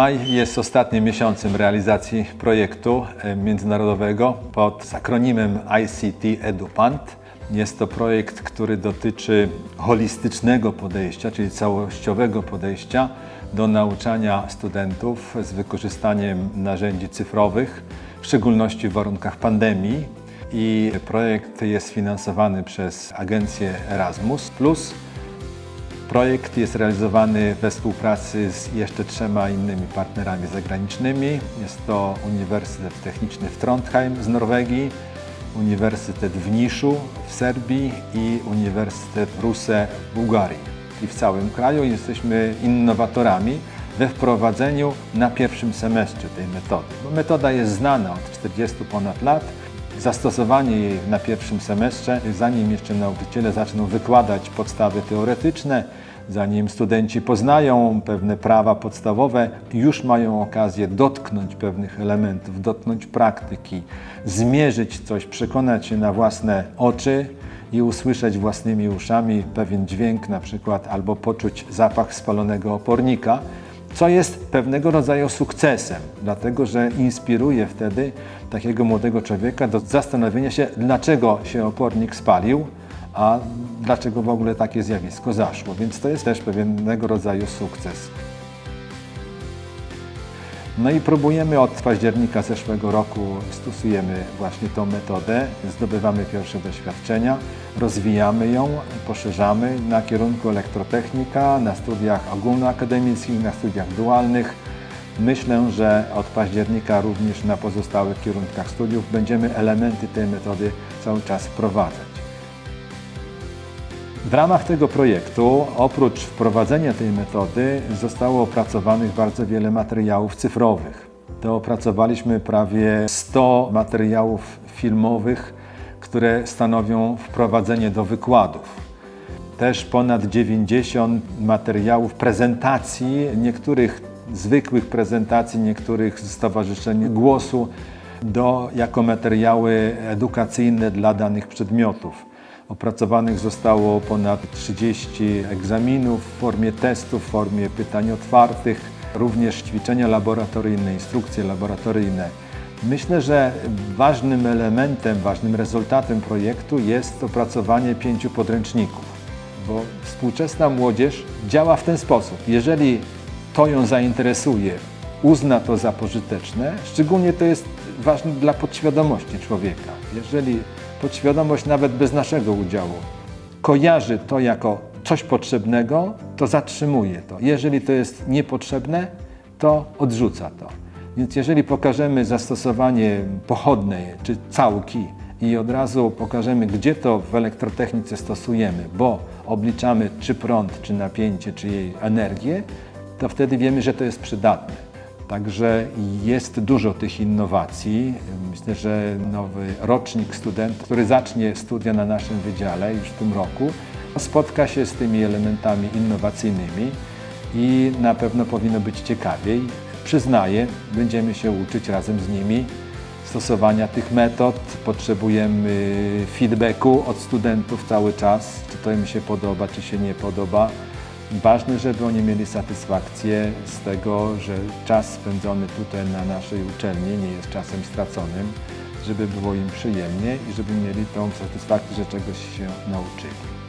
Maj jest ostatnim miesiącem realizacji projektu e, międzynarodowego pod akronimem ICT EduPant. Jest to projekt, który dotyczy holistycznego podejścia, czyli całościowego podejścia do nauczania studentów z wykorzystaniem narzędzi cyfrowych, w szczególności w warunkach pandemii. I projekt jest finansowany przez agencję Erasmus. Projekt jest realizowany we współpracy z jeszcze trzema innymi partnerami zagranicznymi. Jest to Uniwersytet Techniczny w Trondheim z Norwegii, Uniwersytet w Niszu w Serbii i Uniwersytet Ruse w Bułgarii. I w całym kraju jesteśmy innowatorami we wprowadzeniu na pierwszym semestrze tej metody. Bo metoda jest znana od 40 ponad lat. Zastosowanie jej na pierwszym semestrze, zanim jeszcze nauczyciele zaczną wykładać podstawy teoretyczne, zanim studenci poznają pewne prawa podstawowe, już mają okazję dotknąć pewnych elementów, dotknąć praktyki, zmierzyć coś, przekonać się na własne oczy i usłyszeć własnymi uszami pewien dźwięk na przykład, albo poczuć zapach spalonego opornika, co jest pewnego rodzaju sukcesem, dlatego że inspiruje wtedy takiego młodego człowieka do zastanowienia się, dlaczego się opornik spalił, a dlaczego w ogóle takie zjawisko zaszło. Więc to jest też pewnego rodzaju sukces. No i próbujemy od października zeszłego roku, stosujemy właśnie tą metodę, zdobywamy pierwsze doświadczenia, rozwijamy ją, poszerzamy na kierunku elektrotechnika, na studiach ogólnoakademickich, na studiach dualnych. Myślę, że od października również na pozostałych kierunkach studiów będziemy elementy tej metody cały czas wprowadzać. W ramach tego projektu, oprócz wprowadzenia tej metody, zostało opracowanych bardzo wiele materiałów cyfrowych. To opracowaliśmy prawie 100 materiałów filmowych, które stanowią wprowadzenie do wykładów. Też ponad 90 materiałów prezentacji, niektórych zwykłych prezentacji, niektórych z Stowarzyszenia Głosu, do, jako materiały edukacyjne dla danych przedmiotów. Opracowanych zostało ponad 30 egzaminów w formie testów, w formie pytań otwartych, również ćwiczenia laboratoryjne, instrukcje laboratoryjne. Myślę, że ważnym elementem, ważnym rezultatem projektu jest opracowanie pięciu podręczników, bo współczesna młodzież działa w ten sposób. Jeżeli to ją zainteresuje, uzna to za pożyteczne, szczególnie to jest ważne dla podświadomości człowieka. Jeżeli podświadomość nawet bez naszego udziału kojarzy to jako coś potrzebnego, to zatrzymuje to. Jeżeli to jest niepotrzebne, to odrzuca to. Więc jeżeli pokażemy zastosowanie pochodnej czy całki i od razu pokażemy, gdzie to w elektrotechnice stosujemy, bo obliczamy czy prąd, czy napięcie, czy jej energię, to wtedy wiemy, że to jest przydatne. Także jest dużo tych innowacji. Myślę, że nowy rocznik studentów, który zacznie studia na naszym wydziale już w tym roku, spotka się z tymi elementami innowacyjnymi i na pewno powinno być ciekawiej. Przyznaję, będziemy się uczyć razem z nimi stosowania tych metod. Potrzebujemy feedbacku od studentów cały czas, czy to im się podoba, czy się nie podoba. Ważne, żeby oni mieli satysfakcję z tego, że czas spędzony tutaj na naszej uczelni nie jest czasem straconym, żeby było im przyjemnie i żeby mieli tą satysfakcję, że czegoś się nauczyli.